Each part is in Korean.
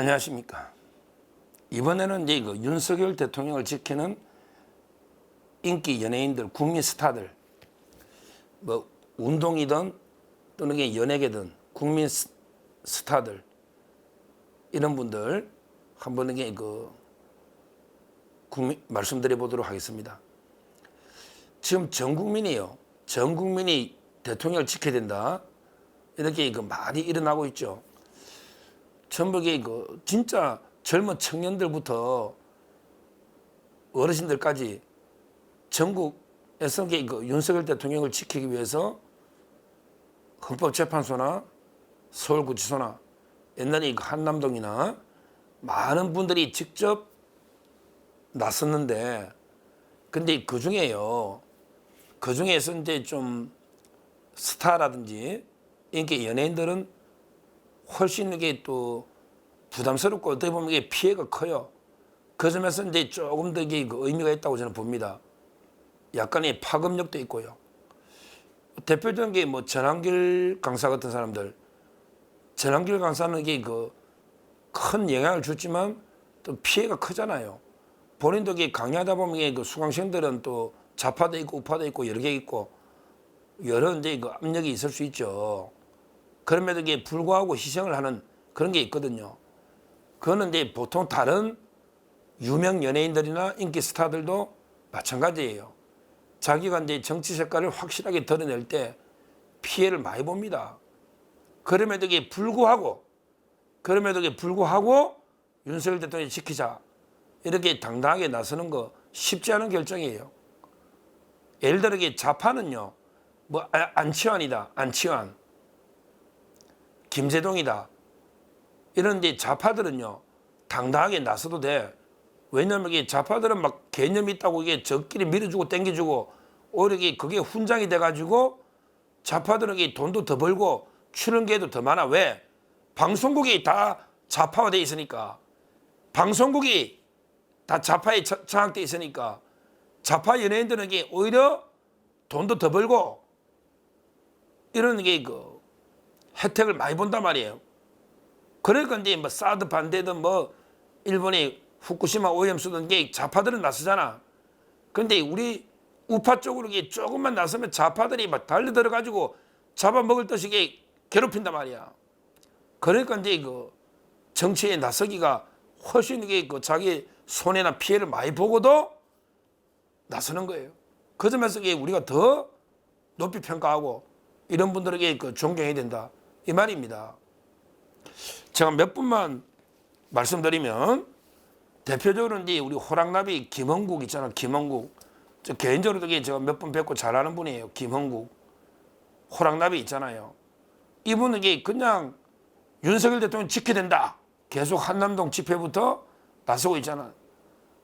안녕하십니까. 이번에는 이제 그 윤석열 대통령을 지키는 인기 연예인들, 국민 스타들, 뭐 운동이든 또는 연예계든 국민 스- 스타들 이런 분들 한번 이게 그 국민 말씀드려 보도록 하겠습니다. 지금 전 국민이요, 전 국민이 대통령을 지켜야 된다 이렇게 그 많이 일어나고 있죠. 전북의 그 진짜 젊은 청년들부터 어르신들까지 전국에서 그 윤석열 대통령을 지키기 위해서 헌법재판소나 서울구치소나 옛날에 그 한남동이나 많은 분들이 직접 나섰는데 근데 그 중에요. 그 중에서 이제 좀 스타라든지 인기 연예인들은 훨씬 이게 또 부담스럽고 어떻게 보면 이게 피해가 커요. 그 점에서 이제 조금 더 이게 그 의미가 있다고 저는 봅니다. 약간의 파급력도 있고요. 대표적인 게 뭐 전한길 강사 같은 사람들. 전한길 강사는 이게 그 큰 영향을 줬지만 또 피해가 크잖아요. 본인도 이게 강의하다 보면 이게 그 수강생들은 또 좌파도 있고 우파도 있고 여러 개 있고 여러 이제 그 압력이 있을 수 있죠. 그럼에도 불구하고 희생을 하는 그런 게 있거든요. 그거는 이제 보통 다른 유명 연예인들이나 인기 스타들도 마찬가지예요. 자기가 이제 정치 색깔을 확실하게 드러낼 때 피해를 많이 봅니다. 그럼에도 불구하고 그럼에도 불구하고 윤석열 대통령이 지키자 이렇게 당당하게 나서는 거 쉽지 않은 결정이에요. 예를 들어 이게 좌파는요, 뭐 아- 안치환이다, 안치환, 김재동이다. 이런 이제 좌파들은요 당당하게 나서도 돼. 왜냐면 이게 좌파들은 막 개념이 있다고 이게 저끼리 밀어주고 땡겨주고 오히려 그게 훈장이 돼가지고 좌파들은 이게 돈도 더 벌고 출연계도 더 많아. 왜? 방송국이 다 좌파화돼 있으니까 방송국이 다 좌파에 저- 장악돼 있으니까 좌파 연예인들은 이게 오히려 돈도 더 벌고 이런 게 그 혜택을 많이 본단 말이에요. 그러니까 이제 뭐 사드 반대든 뭐 일본의 후쿠시마 오염 수든 게 좌파들은 나서잖아. 근데 우리 우파 쪽으로 조금만 나서면 좌파들이 막 달려들어 가지고 잡아먹을 듯이 괴롭힌단 말이야. 그러니까 이제 그 정치에 나서기가 훨씬 이게 그 자기 손해나 피해를 많이 보고도 나서는 거예요. 그 점에서 우리가 더 높이 평가하고 이런 분들에게 그 존경해야 된다 이 말입니다. 제가 몇 분만 말씀드리면 대표적으로 이제 우리 호랑나비 김원국 있잖아 김원국. 저 개인적으로 되게 제가 몇번 뵙고 잘 아는 분이에요 김원국. 호랑나비 있잖아요. 이분은 그냥 윤석열 대통령 지켜야 된다. 계속 한남동 집회부터 나서고 있잖아.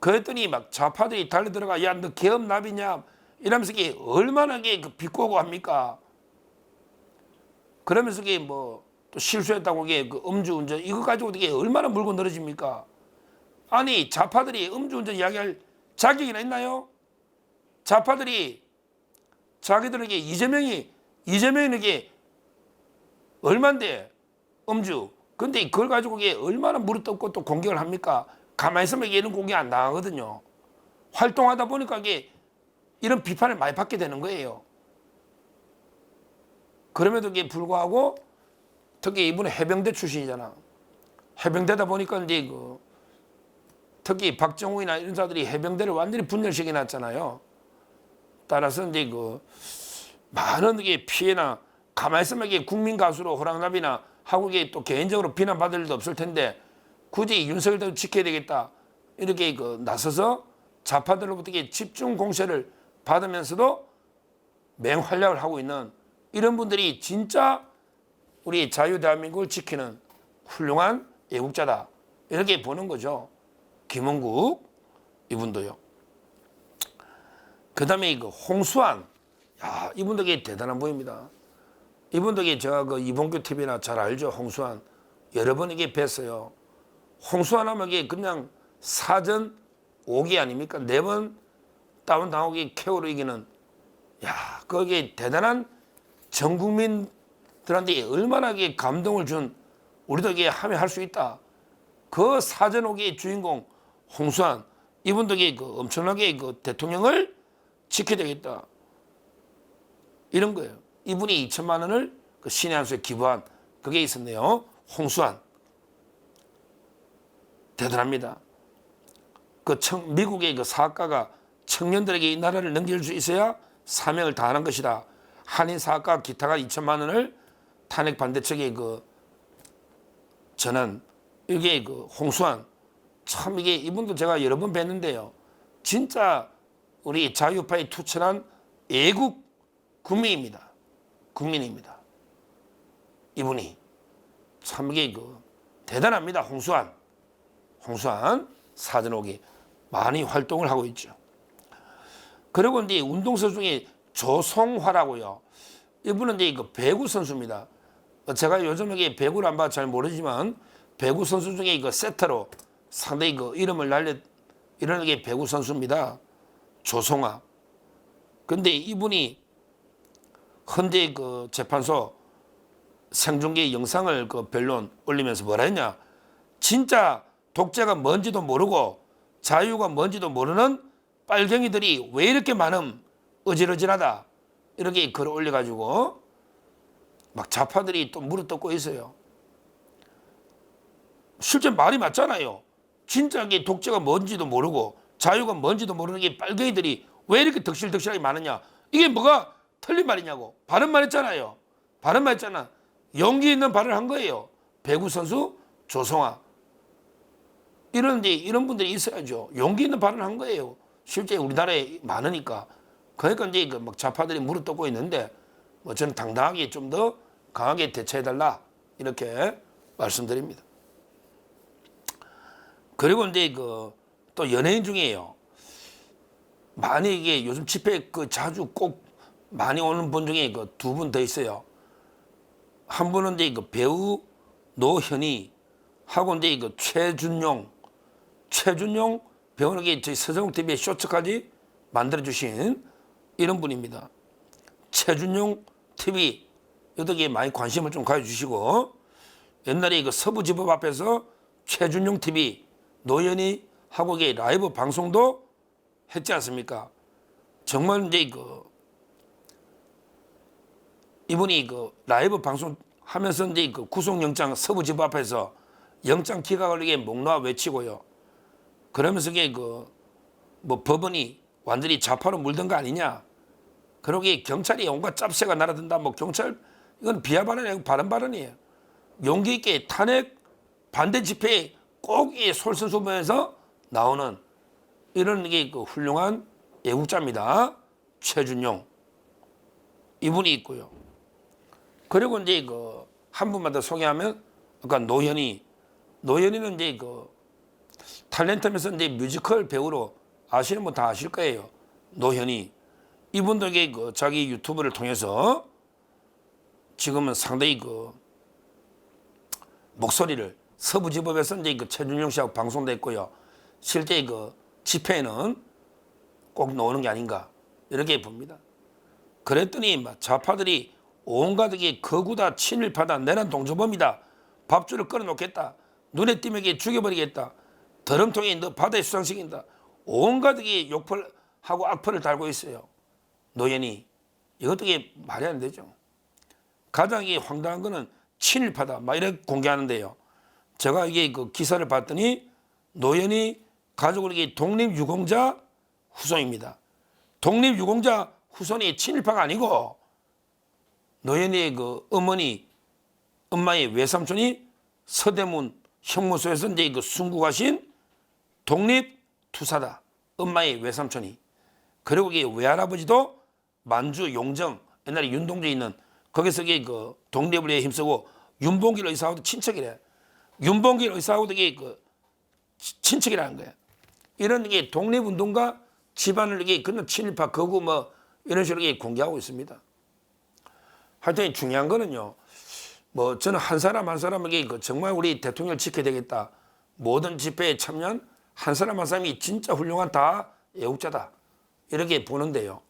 그랬더니 막 좌파들이 달려들어가 야 너 개업나비냐? 이러면서 이게 얼마나 그 비꼬고 합니까 그러면서 이게 뭐 또 실수했다고 이게 그 음주운전 이거 가지고 이게 얼마나 물고 늘어집니까? 아니 좌파들이 음주운전 이야기할 자격이나 있나요? 좌파들이 자기들에게 이재명이 이재명에게 얼만데 음주 근데 그걸 가지고 이게 얼마나 무릎 고또 공격을 합니까? 가만히 있으면 이런 공격 안 나가거든요. 활동하다 보니까 이게 이런 비판을 많이 받게 되는 거예요. 그럼에도 불구하고 특히 이분은 해병대 출신이잖아. 해병대다 보니까 이제 그 특히 박정우이나 이런 사람들이 해병대를 완전히 분열시켜 놨잖아요. 따라서 이제 그 많은 게 피해나 가만히 있으면 국민 가수로 호랑나비나 이게 또 개인적으로 비난받을 일도 없을 텐데 굳이 윤석열도 지켜야 되겠다 이렇게 그 나서서 좌파들로부터 이게 집중 공세를 받으면서도 맹활약을 하고 있는 이런 분들이 진짜 우리 자유 대한민국을 지키는 훌륭한 애국자다 이렇게 보는 거죠. 김원국 이분도요. 그 다음에 그 홍수환, 야 이분도 게 대단한 분입니다. 이분도 게 제가 그 이봉규 TV나 잘 알죠. 홍수환 여러 번 이게 뵀어요. 홍수환 하면 이게 그냥 사전 5기 아닙니까? 네 번 다운 당하기 케어로 이기는 야 거기에 대단한 전 국민들한테 얼마나 감동을 준 우리도 이게 하면 할수 있다 그 사전옥의 주인공 홍수환 이분도 그 엄청나게 그 대통령을 지켜야 되겠다 이런 거예요. 이분이 2천만 원을 그 신의 한 수에 기부한 그게 있었네요. 홍수환 대단합니다. 그 청, 미국의 그 사학가가 청년들에게 이 나라를 넘길 수 있어야 사명을 다하는 것이다. 한인 사학가 기타가 2천만 원을 탄핵 반대 측에 그 저는 이게 그 홍수환 참 이게 이분도 제가 여러 번 뵀는데요. 진짜 우리 자유파에 투철한 애국 국민입니다. 국민입니다. 이분이 참 이게 그 대단합니다. 홍수환. 홍수환 사전옥이 많이 활동을 하고 있죠. 그리고 이제 운동선수 중에 조성화라고요. 이분은 이제 그 배구 선수입니다. 제가 요즘 이게 배구를 안 봐서 잘 모르지만 배구 선수 중에 그 세터로 상당히 그 이름을 날려 이런 게 배구 선수입니다. 조성화. 근데 이분이 헌재 그 재판소 생중계 영상을 그 변론 올리면서 뭐라 했냐? 진짜 독재가 뭔지도 모르고 자유가 뭔지도 모르는 빨갱이들이 왜 이렇게 많음 어질어질하다 이렇게 글을 올려가지고 막 좌파들이 또 물어뜯고 있어요. 실제 말이 맞잖아요. 진짜 이게 독재가 뭔지도 모르고 자유가 뭔지도 모르는 게 빨갱이들이 왜 이렇게 덕실덕실하게 많으냐? 이게 뭐가 틀린 말이냐고. 바른 말 했잖아요. 바른 말 했잖아. 용기 있는 발언을 한 거예요. 배구 선수 조성아. 이런 데 이런 분들이 있어야죠. 용기 있는 발언을 한 거예요. 실제 우리나라에 많으니까. 그러니까 이제 그막 좌파들이 물어뜯고 있는데 뭐 저는 당당하게 좀 더 강하게 대처해달라 이렇게 말씀드립니다. 그리고 이제 그 또 연예인 중에요. 많이 이게 요즘 집회 그 자주 꼭 많이 오는 분 중에 그 두 분 더 있어요. 한 분은 이제 그 배우 노현이 하고 이제 그 최준용 최준용 배우에게 저희 서정욱 TV의 쇼츠까지 만들어 주신 이런 분입니다. 최준용 TV 여기에 많이 관심을 좀 가져주시고 옛날에 그 서부지법 앞에서 최준용 TV 노현이 하고 계 라이브 방송도 했지 않습니까? 정말 이제 그 이분이 그 라이브 방송 하면서 이제 그 구속영장 서부지법 앞에서 영장 기각 걸리게 목 놓아 외치고요. 그러면서 이게 그 뭐 법원이 완전히 좌파로 물든 거 아니냐. 그러게 경찰이 온갖 짭새가 날아든다. 뭐 경찰 이건 비하 발언이고 바른 발언이에요. 용기 있게 탄핵 반대 집회에 꼭이 솔선수범해서 나오는 이런 게 그 훌륭한 애국자입니다. 최준용 이분이 있고요. 그리고 이제 그 한 분만 더 소개하면 아까 노현이 노현이는 이제 그 탤런트면서 이제 뮤지컬 배우로 아시는 분 다 아실 거예요. 노현이 이분들에게 그 자기 유튜브를 통해서 지금은 상당히 그 목소리를 서부지법에서 이제 그 최준용 씨하고 방송됐고요. 실제 그 집회에는 꼭 나오는 게 아닌가 이렇게 봅니다. 그랬더니 막 좌파들이 게 거구다 친일파다 내란 동조범이다 밥줄을 끌어놓겠다 눈에 띄면 죽여버리겠다 더럼통에 너 바다에 수상시킨다 게 욕을 하고 악플을 달고 있어요. 노현이 이것도 이게 말이 안 되죠. 가장 이게 황당한 거는 친일파다 막 이렇게 공개하는데요. 제가 이게 그 기사를 봤더니 노현이 가족을 이게 독립유공자 후손입니다. 독립유공자 후손이 친일파가 아니고 노현이의 그 어머니, 엄마의 외삼촌이 서대문 형무소에서 이제 그 순국하신 독립 투사다. 엄마의 외삼촌이. 그리고 이게 외할아버지도 만주 용정 옛날에 윤동주에 있는 거기서 그 독립을 위해 힘쓰고 윤봉길 의사하고도 친척이래. 윤봉길 의사하고도 그 치- 친척이라는 거야. 이런 게 독립운동가 집안을 이게 그는 친일파 거구 뭐 이런 식으로 이게 공개하고 있습니다. 하여튼 중요한 거는요. 뭐 저는 한 사람 한 사람에게 그 정말 우리 대통령을 지켜야 되겠다. 모든 집회에 참여한 한 사람 한 사람이 진짜 훌륭한 다 애국자다. 이렇게 보는데요.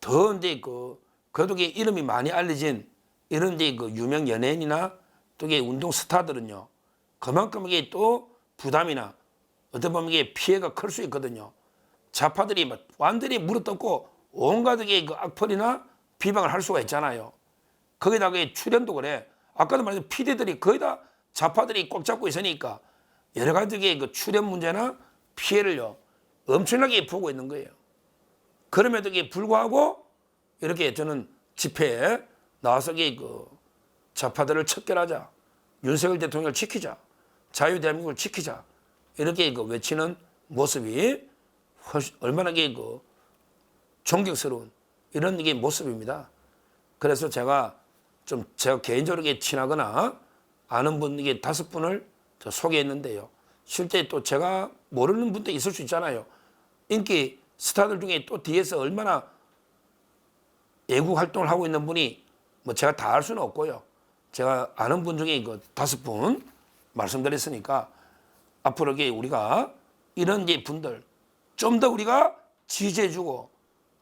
더 이제 그 그래도 이게 이름이 많이 알려진 이런 이제 그 유명 연예인이나 또 이게 운동 스타들은요. 그만큼 이게 또 부담이나 어떤 보면 이게 피해가 클 수 있거든요. 좌파들이 막 완전히 물어뜯고 온갖 게그 악플이나 비방을 할 수가 있잖아요. 거기다가 이 출연도 그래. 아까도 말했듯이 피디들이 거의 다 좌파들이 꽉 잡고 있으니까 여러 가지의 그 출연 문제나 피해를요 엄청나게 보고 있는 거예요. 그럼에도 불구하고 이렇게 저는 집회에 나와서 이그 좌파들을 척결하자, 윤석열 대통령을 지키자, 자유 대한민국을 지키자 이렇게 그 외치는 모습이 얼마나 그 존경스러운 이런 이게 모습입니다. 그래서 제가 좀 제가 개인적으로 친하거나 아는 분 이게 다섯 분을 저 소개했는데요. 실제 또 제가 모르는 분도 있을 수 있잖아요. 인기 스타들 중에 또 뒤에서 얼마나 애국 활동을 하고 있는 분이 뭐 제가 다 알 수는 없고요. 제가 아는 분 중에 그 다섯 분 말씀드렸으니까 앞으로 우리가 이런 이제 분들 좀 더 우리가 지지해주고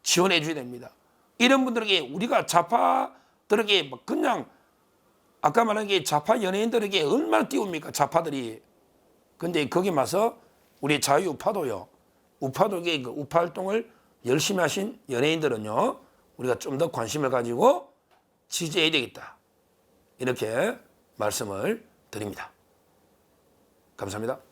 지원해줘야 됩니다. 이런 분들에게 우리가 좌파들에게 뭐 그냥 아까 말한 게 좌파 연예인들에게 얼마나 띄웁니까 좌파들이 근데 거기 와서 우리 자유우파도요 우파도계 그 우파 활동을 열심히 하신 연예인들은요 우리가 좀 더 관심을 가지고 지지해야 되겠다 이렇게 말씀을 드립니다 감사합니다.